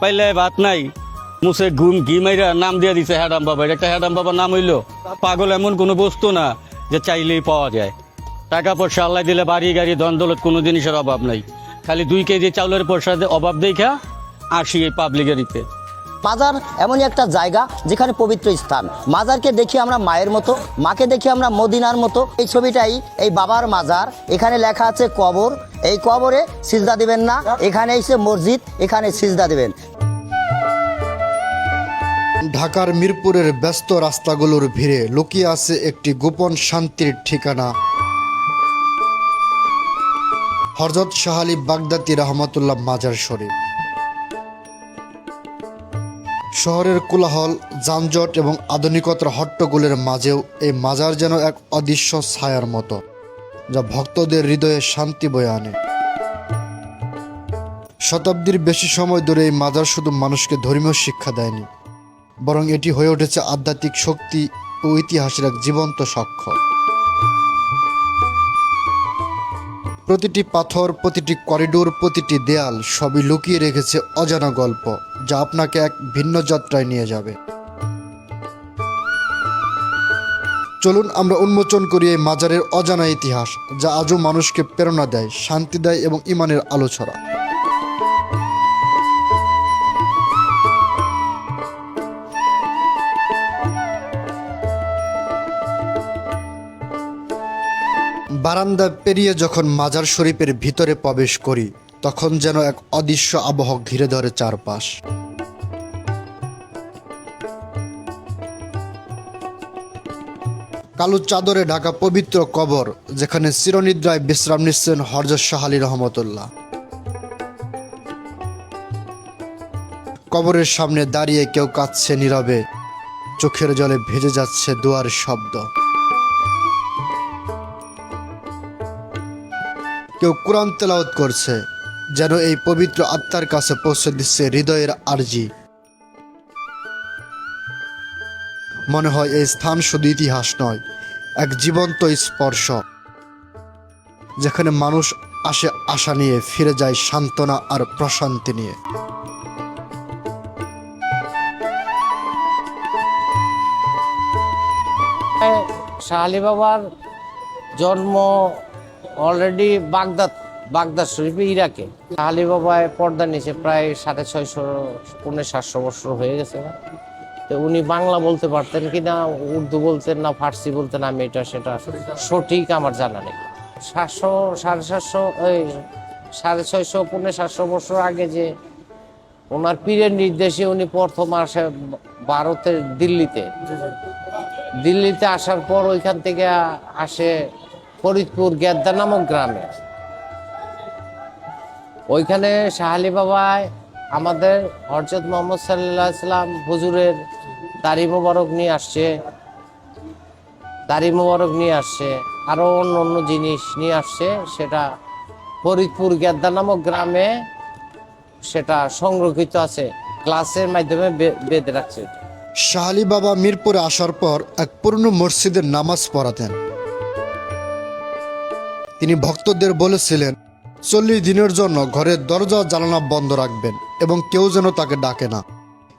পাইলে ভাত নাই। মুসে ঘুম ঘি মাইরা নাম দিয়ে দিছে হ্যাডাম বাবা। এটা একটা হ্যাডাম বাবার নাম হইল। পাগল এমন কোনো বস্তু না যে চাইলেই পাওয়া যায়। টাকা পয়সা আল্লাহ দিলে বাড়ি, গাড়ি, ধন কোনো জিনিসের অভাব নাই। খালি দুই কেজি চাউলের পয়সা অভাব দেখা আসি এই পাবলিকের এরিতে মাজার এমনই একটা জায়গা যেখানে পবিত্র স্থান। মাজারকে দেখি আমরা মায়ের মতো, মাকে দেখি আমরা মদিনার মতো। এই ছবিটাই এই বাবার মাজার। এখানে লেখা আছে কবর। এই কবরে সিজদা দিবেন না। এখানে এসে মসজিদ, এখানে সিজদা দিবেন। ঢাকার মিরপুরের ব্যস্ত রাস্তাগুলোর ভিড়ে লুকিয়ে আছে একটি গোপন শান্তির ঠিকানা। হরজত শাহালি বাগদাতি রহমতুল্লাহ মাজার শরীফ। শহরের কোলাহল, যানজট এবং আধুনিকতার হট্টগোলের মাঝেও এই মাজার যেন এক অদৃশ্য ছায়ার মতো, যা ভক্তদের হৃদয়ে শান্তি বয়ে আনে। শতাব্দীর বেশি সময় ধরে এই মাজার শুধু মানুষকে ধর্মীয় শিক্ষা দেয়নি বরং এটি হয়ে উঠেছে আধ্যাত্মিক শক্তি ও ইতিহাসের এক জীবন্ত সাক্ষ্য প্রতিটি পাথর, প্রতিটি করিডোর প্রতিটি দেয়াল সবই লুকিয়ে রেখেছে অজানা গল্প যা আপনাকে এক ভিন্ন যাত্রায় নিয়ে যাবে। চলুন আমরা উন্মোচন করি এই মাজারের অজানা ইতিহাস যা আজও মানুষকে প্রেরণা দেয়, শান্তি দেয় এবং ইমানের আলো ছড়া বারান্দা পেরিয়ে যখন মাজার শরীফের ভিতরে প্রবেশ করি, তখন যেন এক অদৃশ্য আবহ ঘিরে ধরে চারপাশ। কালো চাদরে ঢাকা পবিত্র কবর, যেখানে চিরনিদ্রায় বিশ্রাম নিচ্ছেন হরজত শাহ আলী রহমতুল্লাহ। কবরের সামনে দাঁড়িয়ে কেউ কাঁদছে নীরবে, চোখের জলে ভেজে যাচ্ছে দোয়ার শব্দ। কেউ কোরআন তেলাওয়াত করছে, যেন এই পবিত্র আত্মার কাছে পৌঁছে দিচ্ছে হৃদয়ের আরজি। মনে হয় এই স্থান শুধু ইতিহাস নয়, এক জীবন্ত স্পর্শ, যেখানে মানুষ আসে আশা নিয়ে, ফিরে যায় সান্ত্বনা আর প্রশান্তি নিয়ে। শাহ আলী বাবার জন্ম অলরেডি বাগদাদ বাগদাদ শরীফে ইরাকে। আলী বাবায় পর্দা নিচে প্রায় সাড়ে ছয়শো, পৌনে সাতশো বছর হয়ে গেছে। তো উনি বাংলা বলতে পারতেন কি না, উর্দু বলতেন না, ফার্সি বলতেন, আমি এটা, সেটা সঠিক আমার জানা নেই। সাতশো, সাড়ে সাতশো ওই সাড়ে ছয়শো, পৌনে সাতশো বছর আগে যে ওনার পীরের নির্দেশে উনি প্রথম আসে ভারতের দিল্লিতে। দিল্লিতে আসার পর ওইখান থেকে আসে ফরিদপুর গেদ্দা নামক গ্রামে। ওইখানে শাহালি বাবায় আমাদের হরজত মোহাম্মদ সাল্লাহ ইসলাম হুজুরের দাড়ি মোবারক নিয়ে আসছে, দাড়ি মোবারক নিয়ে আসছে আরও অন্য অন্য জিনিস নিয়ে আসছে, সেটা ফরিদপুর গেদ্দা নামক গ্রামে সেটা সংরক্ষিত আছে, ক্লাসের মাধ্যমে বেঁধে রাখছে। শাহালি বাবা মিরপুরে আসার পর এক পূর্ণ মসজিদের নামাজ পড়াতেন। তিনি ভক্তদের বলেছিলেন, চল্লিশ দিনের জন্য ঘরের দরজা জানালা বন্ধ রাখবেন এবং কেউ যেন তাকে ডাকে না।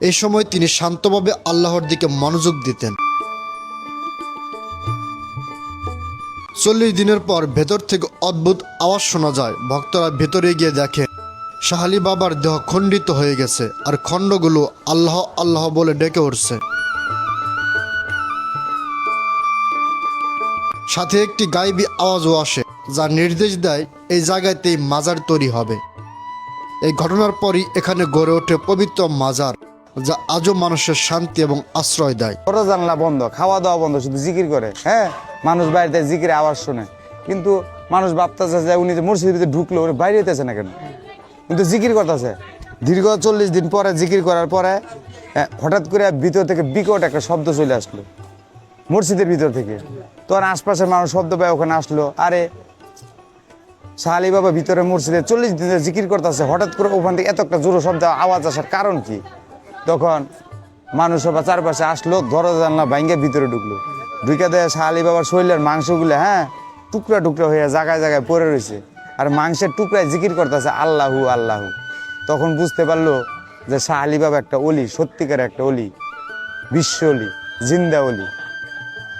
এই সময় তিনি শান্তভাবে আল্লাহর দিকে মনোযোগ দিতেন। চল্লিশ দিনের পর ভেতর থেকে অদ্ভুত আওয়াজ শোনা যায়। ভক্তরা ভেতরে গিয়ে দেখে, শাহালি বাবার দেহ খণ্ডিত হয়ে গেছে আর খণ্ডগুলো আল্লাহ আল্লাহ বলে ডেকে উঠছে। সাথে একটি গাইবী আওয়াজও আসে। যা নির্দেশ দেয় এই জায়গাতেই মাজার তৈরি হবে। এই ঘটনার পরই এখানে গড়ে ওঠে পবিত্র মাজার, যা আজও মানুষের শান্তি এবং আশ্রয় দেয়। বড় জানলা বন্ধ খাওয়া দাওয়া বন্ধ, শুধু জিকির করে হ্যাঁ? মানুষ বাড়িতে জিকির আওয়াজ শোনে। কিন্তু মানুষ ভাবতেছে যে উনি যে মসজিদের ভিতরে ঢুকলো, উনি বাইরে হইতেছে না কেন? কিন্তু জিকির করতেছে। দীর্ঘ চল্লিশ দিন পরে, জিকির করার পরে হঠাৎ করে ভিতর থেকে বিকট একটা শব্দ চলে আসলো। মসজিদের ভিতর থেকে। তখন আশপাশের মানুষ শব্দ পায় ওখানে আসলো, আরে শাহালি বাবা ভিতরে মসজিদে চল্লিশ দিন জিকির করতেছে, হঠাৎ করে ওখান থেকে এত একটা জোরো শব্দ আওয়াজ আসার কারণ কি? তখন মানুষ সবার চারপাশে আসলো, দরজা জানলা ভাঙ্গে ভিতরে ঢুকলো। ঢুকে দেয় শাহালি বাবার শরীরের মাংসগুলো হ্যাঁ টুকরা টুকরা হয়ে জায়গায় জায়গায় পড়ে রয়েছে। আর মাংসের টুকরায় জিকির করতেছে, আল্লাহু আল্লাহু। তখন বুঝতে পারল যে শাহ আলী বাবা একটা অলি, সত্যিকার একটা অলি, বিশ্ব অলি, জিন্দা অলি।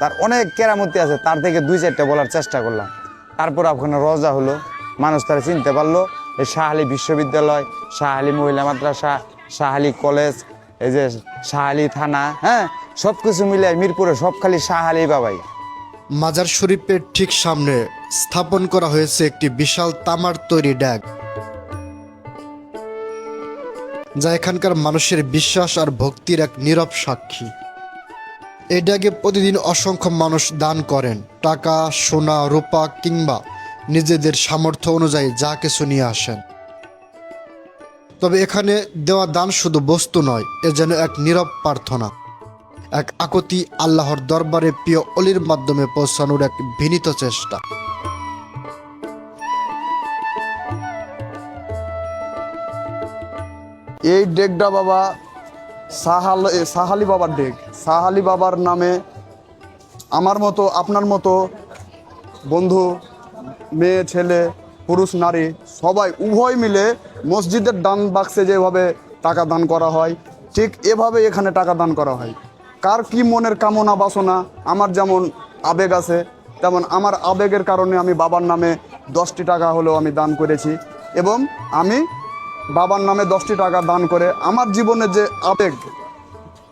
তার অনেক কেরামতি আছে, তার থেকে দুই চারটা বলার চেষ্টা করলাম। তারপর ওখানে রজা হলো, মানুষ তারা চিনতে পারল, এই শাহ আলী বিশ্ববিদ্যালয়, শাহ আলী মহিলা মাদ্রাসা, শাহ আলী কলেজ, এই যে শাহ আলী থানা হ্যাঁ? সব কিছু মিলে মিরপুরে সব খালি শাহ আলী বাবাই। মাজার শরীফের ঠিক সামনে স্থাপন করা হয়েছে একটি বিশাল তামার তৈরি ড্যাগ, যা এখানকার মানুষের বিশ্বাস আর ভক্তির এক নীরব সাক্ষী। ড্যাগে প্রতিদিন অসংখ্য মানুষ দান করেন। টাকা, সোনা, রূপা কিংবা নিজেদের সামর্থ্য অনুযায়ী যা কিছু নিয়ে আসেন। তবে এখানে দেওয়া দান শুধু বস্তু নয়, এ যেন এক নীরব প্রার্থনা, এক আকতি আল্লাহর দরবারে প্রিয় অলির মাধ্যমে পৌঁছানোর এক বিনীত চেষ্টা। এই ডেকটা বাবা সাহাল সাহালি বাবার ডেক। সাহালি বাবার নামে আমার মতো, আপনার মতো বন্ধু, মেয়ে, ছেলে, পুরুষ, নারী, সবাই উভয় মিলে মসজিদের দান বাক্সে যেভাবে টাকা দান করা হয়, ঠিক এভাবে এখানে টাকা দান করা হয়। কার কি মনের কামনা, বাসনা, আমার যেমন আবেগ আছে, তেমন আমার আবেগের কারণে আমি বাবার নামে দশটি টাকা হলেও আমি দান করেছি। এবং আমি বাবার নামে দশটি টাকা দান করে আমার জীবনে যে আবেগ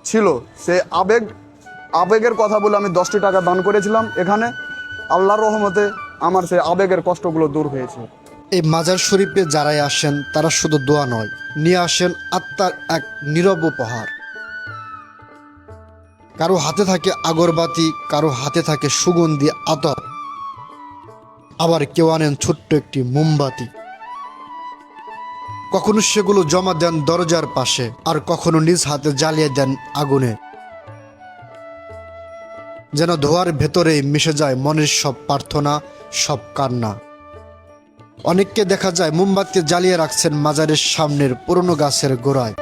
ছিল, সে আবেগ, আবেগের কথা বলে আমি দশটি টাকা দান করেছিলাম। এখানে আল্লাহর রহমতে আমার সেই আবেগের কষ্টগুলো দূর হয়েছে। এই মাজার শরীফে যারাই আসেন, তারা শুধু দোয়া নয়, নিয়ে আসেন আত্মার এক নীরব উপহার। কারও হাতে থাকে আগরবাতি, কারও হাতে থাকে সুগন্ধি আতর। আবার কেউ আনেন ছোট্ট একটি মোমবাতি। কখনো সেগুলো জমা দেন দরজার পাশে, আর কখনো নিজ হাতে জ্বালিয়ে দেন আগুনে। যেন ধোয়ার ভেতরে মিশে যায় মনের সব প্রার্থনা, সব কান্না। অনেককে দেখা যায় মোমবাতি জ্বালিয়ে রাখছেন মাজারের সামনের পুরনো গাছের গোড়ায়।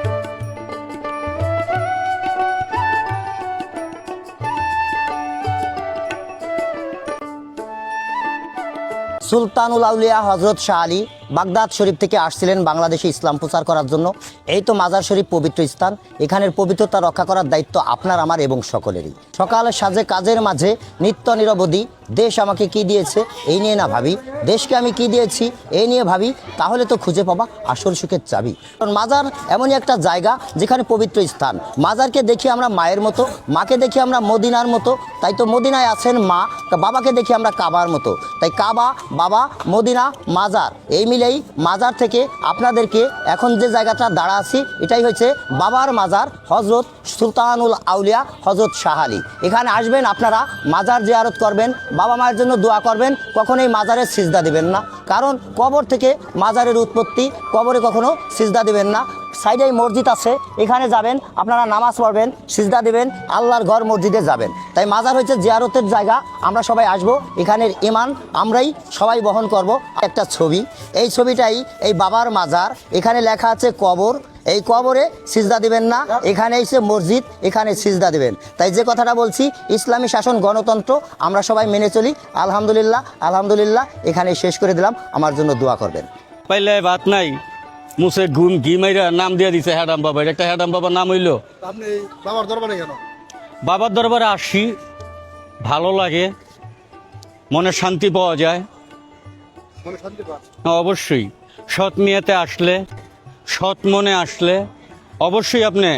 সুলতানুল আউলিয়া হজরত শাহ আলী বাগদাদ শরীফ থেকে আসছিলেন বাংলাদেশে ইসলাম প্রচার করার জন্য। এই তো মাজার শরীফ পবিত্র স্থান। এখানের পবিত্রতা রক্ষা করার দায়িত্ব আপনার, আমার এবং সকলেরই। সকাল সাজে কাজের মাঝে নিত্য নিরবধি দেশ আমাকে কি দিয়েছে? এই নিয়ে না ভাবি। দেশকে আমি কি দিয়েছি? এই নিয়ে ভাবি। তাহলে তো খুঁজে পাবা আসল সুখের চাবি। কারণ মাজার এমনই একটা জায়গা যেখানে পবিত্র স্থান। মাজারকে দেখি আমরা মায়ের মতো, মাকে দেখি আমরা মদিনার মতো। তাই তো মদিনায় আছেন মা বাবাকে দেখি আমরা কাবার মতো। তাই কাবা, বাবা, মদিনা, মাজার, এই মিলেই মাজার থেকে আপনাদেরকে এখন যে জায়গাটা দাঁড়া আছি, এটাই হচ্ছে বাবার মাজার হজরত সুলতানুল আউলিয়া হজরত শাহ আলী। এখানে আসবেন, আপনারা মাজার জিয়ারত করবেন বাবা মায়ের জন্য দোয়া করবেন, কখনোই মাজারে সিজদা দিবেন না। কারণ কবর থেকে মাজারের উৎপত্তি, কবরে কখনো সিজদা দিবেন না। সাইডে মসজিদ আছে, এখানে যাবেন, আপনারা নামাজ পড়বেন, সিজদা দিবেন, আল্লাহর ঘর মসজিদে যাবেন। তাই মাজার হচ্ছে জিয়ারতের জায়গা, আমরা সবাই আসব, এখানের ইমান আমরাই সবাই বহন করব। একটা ছবি, এই ছবিটাই এই বাবার মাজার, এখানে লেখা আছে কবর এই কবরে সিজদা দিবেন না। এখানে এসে মসজিদ এখানে সিজদা দিবেন। তাই যে কথাটা বলছি ইসলামী শাসন গণতন্ত্র আমরা সবাই মেনে চলি। আলহামদুলিল্লাহ আলহামদুলিল্লাহ এখানে শেষ করে দিলাম। আমার জন্য দোয়া করবেন। পাইলে ভাত নাই। মুসে ঘুম ঘি মাইরা নাম দিয়ে দিছে হ্যাডাম বাবা। এটা একটা হ্যাডাম বাবার নাম হইল। আপনি বাবার দরবারে কেন? বাবার দরবারে আসি। ভালো লাগে। মনে শান্তি পাওয়া যায়। মনে হ্যাঁ, অবশ্যই। সৎ নিয়েতে আসলে সৎ মনে আসলে অবশ্যই আপনি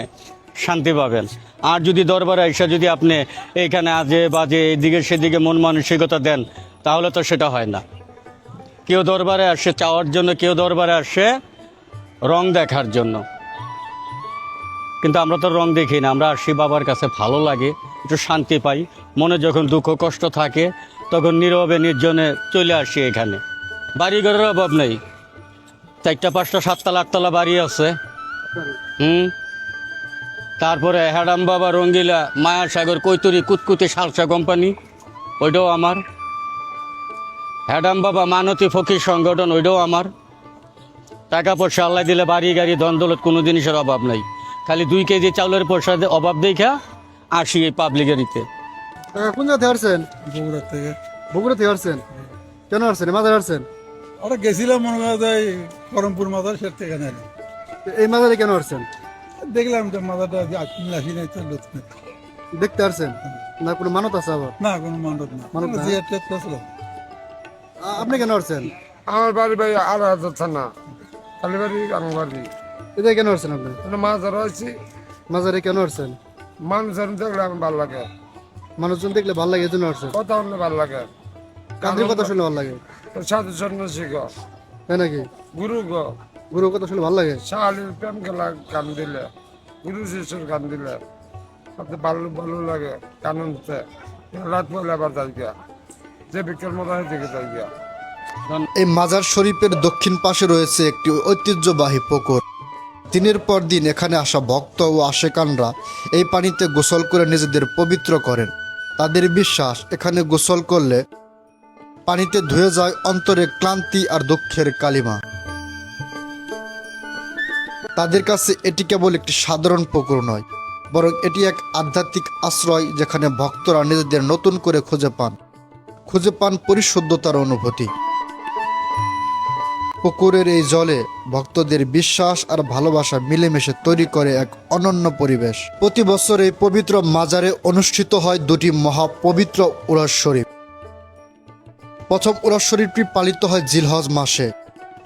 শান্তি পাবেন। আর যদি দরবারে এসে যদি আপনি এইখানে আজে বাজে এদিকে সেদিকে মন মানসিকতা দেন, তাহলে তো সেটা হয় না। কেউ দরবারে আসে চাওয়ার জন্য, কেউ দরবারে আসে রং দেখার জন্য। কিন্তু আমরা তো রং দেখি না, আমরা আসি বাবার কাছে ভালো লাগে, একটু শান্তি পাই, মনে যখন দুঃখ কষ্ট থাকে, তখন নীরবে নির্জনে চলে আসি এখানে। বাড়িঘরের অভাব নেই। চারটা, পাঁচটা সাততলা আটতলা বাড়ি আছে। হুম? তারপরে হ্যাডাম বাবা রঙ্গিলা মায়া সাগর কৈতরি কুতকুতি সালসা কোম্পানি, ওইটাও আমার। হ্যাডাম বাবা মানতি ফকির সংগঠন, ওইটাও আমার। টাকা পয়সা আল্লাহ দিলে বাড়ি, গাড়ি, ধন কোনো জিনিসের অভাব নাই। খালি দুই কেজি চাউলের পয়সা অভাব দেখা, আসি এই পাবলিক গাড়িতে কোন জায়গা থেকে আসছেন বগুড়ার থেকে। বগুড়া থেকে আসছেন কেন আসছেন মাজারে আসছেন ওরা গেছিলাম মনে করা যায় করমপুর মাথার সে থেকে এখানে এই মাজারে কেন আসছেন? দেখলাম যে আসি নাই তো। লোক। দেখতে পারছেন না কোনো মানত আছে আবার? না কোনো মানত না। মানত টেস্ট করছিল? আপনি কেন পারছেন আমার বাড়ি ভাই আর যাচ্ছে না খালি বাড়ি আমার বাড়ি। এটা কেন পারছেন আপনি? মাছ ধরা হয়েছি মাজারে কেন পারছেন মানুষজন দেখলে আমার ভালো লাগে। মানুষজন দেখলে ভালো লাগে এই জন্য পারছেন কথা বললে ভালো লাগে। কাদের কথা শুনলে ভালো লাগে? সাধু সন্ন্যাসী গ তাই নাকি? গুরু গ। গুরু কথা শুনলে ভালো লাগে? শাহালির প্রেম খেলা গান দিলে গুরু শিষ্যর গান দিলে তাতে ভালো ভালো লাগে শুনতে। রাত পড়লে আবার যাই গিয়া যে বিকেল মতো হয় দিকে যাই গিয়া। এই মাজার শরীফের দক্ষিণ পাশে রয়েছে একটি ঐতিহ্যবাহী পুকুর। দিনের পর দিন এখানে আসা ভক্ত ও আশেকানরা এই পানিতে গোসল করে নিজেদের পবিত্র করেন। তাদের বিশ্বাস এখানে গোসল করলে পানিতে ধুয়ে যায় অন্তরে ক্লান্তি আর দুঃখের কালিমা। তাদের কাছে এটি কেবল একটি সাধারণ পুকুর নয়, বরং এটি এক আধ্যাত্মিক আশ্রয় যেখানে ভক্তরা নিজেদের নতুন করে খুঁজে পান। খুঁজে পান পরিশুদ্ধতার অনুভূতি। পুকুরের এই জলে ভক্তদের বিশ্বাস আর ভালোবাসা মিলেমিশে তৈরি করে এক অনন্য পরিবেশ। প্রতি বছর এই পবিত্র মাজারে অনুষ্ঠিত হয় দুটি মহাপবিত্র উরাস শরীফ। প্রথম উরাস শরীফটি পালিত হয় জিলহজ মাসে।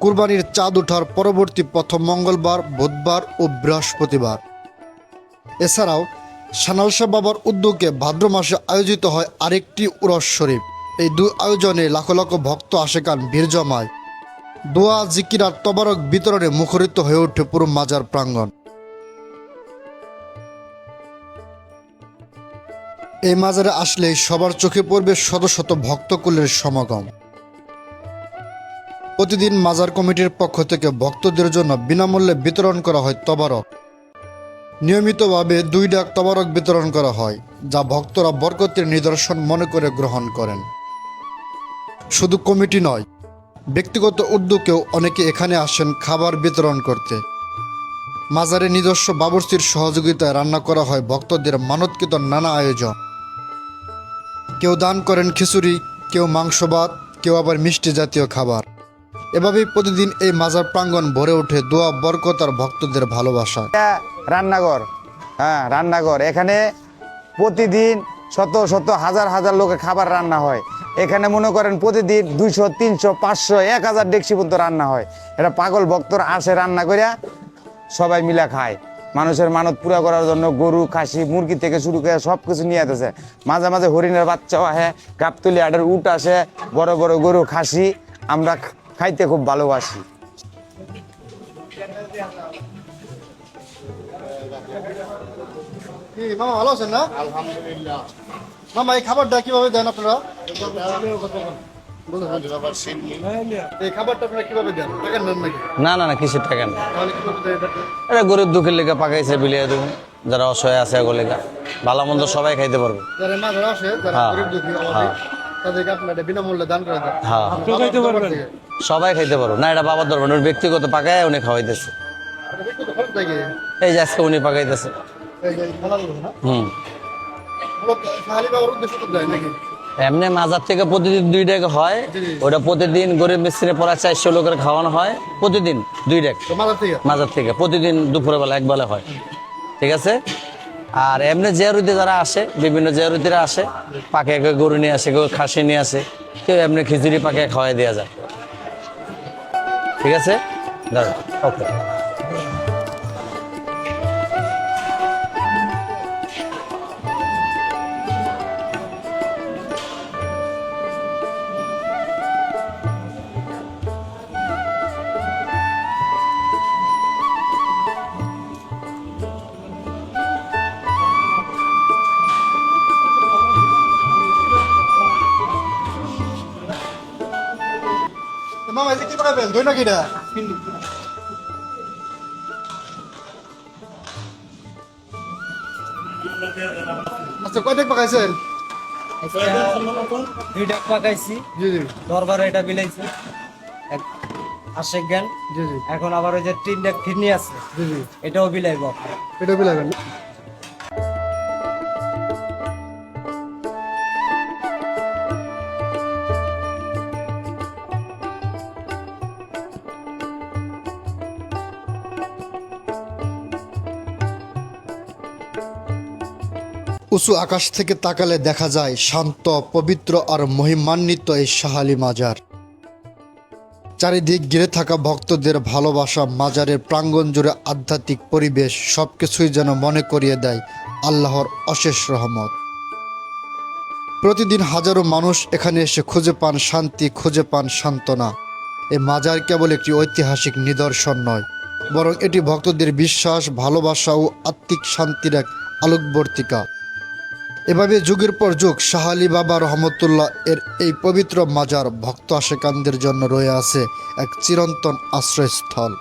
কুরবানির চাঁদ ওঠার পরবর্তী প্রথম মঙ্গলবার, বুধবার ও বৃহস্পতিবার। এছাড়াও সানালসা বাবার উদ্যোগে ভাদ্র মাসে আয়োজিত হয় আরেকটি উরস শরীফ এই দুই আয়োজনে লাখো লাখো ভক্ত আশেকান ভিড় জমায়। দোয়া জিকিরার তবারক বিতরণে মুখরিত হয়ে ওঠে পুরো মাজার প্রাঙ্গণ। এই মাজারে আসলে সবার চোখে পড়বে শত শত ভক্তকুলের সমাগম। প্রতিদিন মাজার কমিটির পক্ষ থেকে ভক্তদের জন্য বিনামূল্যে বিতরণ করা হয় তবারক। নিয়মিতভাবে দুই ডাক তবারক বিতরণ করা হয়, যা ভক্তরা বরকতের নিদর্শন মনে করে গ্রহণ করেন। শুধু কমিটি নয়, ব্যক্তিগত উদ্যোগেও অনেকে এখানে আসেন খাবার বিতরণ করতে। মাজারে নিজস্ব বাবরচির সহযোগিতায় রান্না করা হয় ভক্তদের মানতকৃত নানা আয়োজন। কেউ দান করেন খিচুড়ি, কেউ মাংস ভাত, কেউ আবার মিষ্টি জাতীয় খাবার। এভাবেই প্রতিদিন এই মাজার প্রাঙ্গণ ভরে ওঠে দোয়া, বরকত আর ভক্তদের ভালোবাসা। রান্নাঘর। হ্যাঁ রান্নাঘর। এখানে প্রতিদিন শত শত হাজার হাজার লোকের খাবার রান্না হয়। এখানে মনে করেন প্রতিদিন দুইশো, তিনশো, পাঁচশো, এক হাজার ডেকসি পর্যন্ত রান্না হয়। এটা পাগল ভক্তরা আসে রান্না করিয়া সবাই মিলা খায়। মানুষের মানত পুরা করার জন্য গরু খাসি মুরগি থেকে শুরু করে সব কিছু নিয়ে আসতেছে মাঝে মাঝে হরিণের বাচ্চাও আসে গাবতলি আডের উট আসে বড় বড় গরু খাসি আমরা খাইতে খুব ভালোবাসি। মামা ভালো আছেন না? আলহামদুলিল্লাহ। মামা এই খাবারটা কীভাবে দেন আপনারা? এই খাবারটা আপনারা কীভাবে দেন? টাকা নেন নাকি? না না না কিসের টাকা না এটা? গরিব দুঃখের লেগে পাকাইছে বিলিয়ে দেবো। যারা অসহায় আছে এগুলো লেগা। ভালো মন্দ সবাই খাইতে পারবে। যারা মাঝারে আসে যারা হ্যাঁ, গরিব দুঃখী তাদেরকে আপনারা বিনামূল্যে দান করে দেন। হ্যাঁ। সবাই খাইতে পারব। না এটা বাবার দরবার ওর ব্যক্তিগত পাকায় উনি খাওয়াইতেছে। এই যে আজকে উনি পাকাইতেছে। হুম। এমনি মাজার থেকে প্রতিদিন দুই ডেক হয়। ওটা প্রতিদিন গরিব মিস্ত্রি পড়া চারশো লোকের খাওয়ানো হয়। প্রতিদিন দুই ডেক মাজার থেকে? প্রতিদিন দুপুরে বেলা এক বেলা হয়। ঠিক আছে? আর এমনি জেয়ারুতে যারা আসে বিভিন্ন জেয়ারুতিরা আসে পাকে কেউ গরু নিয়ে আসে কেউ খাসি নিয়ে আসে কেউ এমনি খিচুড়ি পাকে খাওয়াই দেওয়া যায়। ঠিক আছে? দাঁড়া ওকে। মামা এই যে কি পাকাবেন নাকি এটা? আচ্ছা কয় ডেক পাকাইছেন দুই ডাক পাকাইছি। জি জি। দরবারে এটা বিলাইছি। আশেক জ্ঞান জি জি। এখন আবার ওই যে তিন ডাক ফিরনি আছে। জি জি। এটাও বিলাইব। এটা বিলাবেন উঁচু আকাশ থেকে তাকালে দেখা যায় শান্ত, পবিত্র আর মহিমান্বিত এই শাহালি মাজার। চারিদিক ঘিরে থাকা ভক্তদের ভালোবাসা মাজারের প্রাঙ্গণ জুড়ে আধ্যাত্মিক পরিবেশ সবকিছুই যেন মনে করিয়ে দেয় আল্লাহর অশেষ রহমত। প্রতিদিন হাজারো মানুষ এখানে এসে খুঁজে পান শান্তি, খুঁজে পান সান্ত্বনা। এই মাজার কেবল একটি ঐতিহাসিক নিদর্শন নয়, বরং এটি ভক্তদের বিশ্বাস, ভালোবাসা ও আত্মিক শান্তির এক আলোকবর্তিকা। এভাবে যুগের পর যুগ শাহালি বাবা রহমতুল্লাহ এর এই পবিত্র মাজার ভক্ত আশেকানদের জন্য রয়ে আছে এক চিরন্তন আশ্রয়স্থল।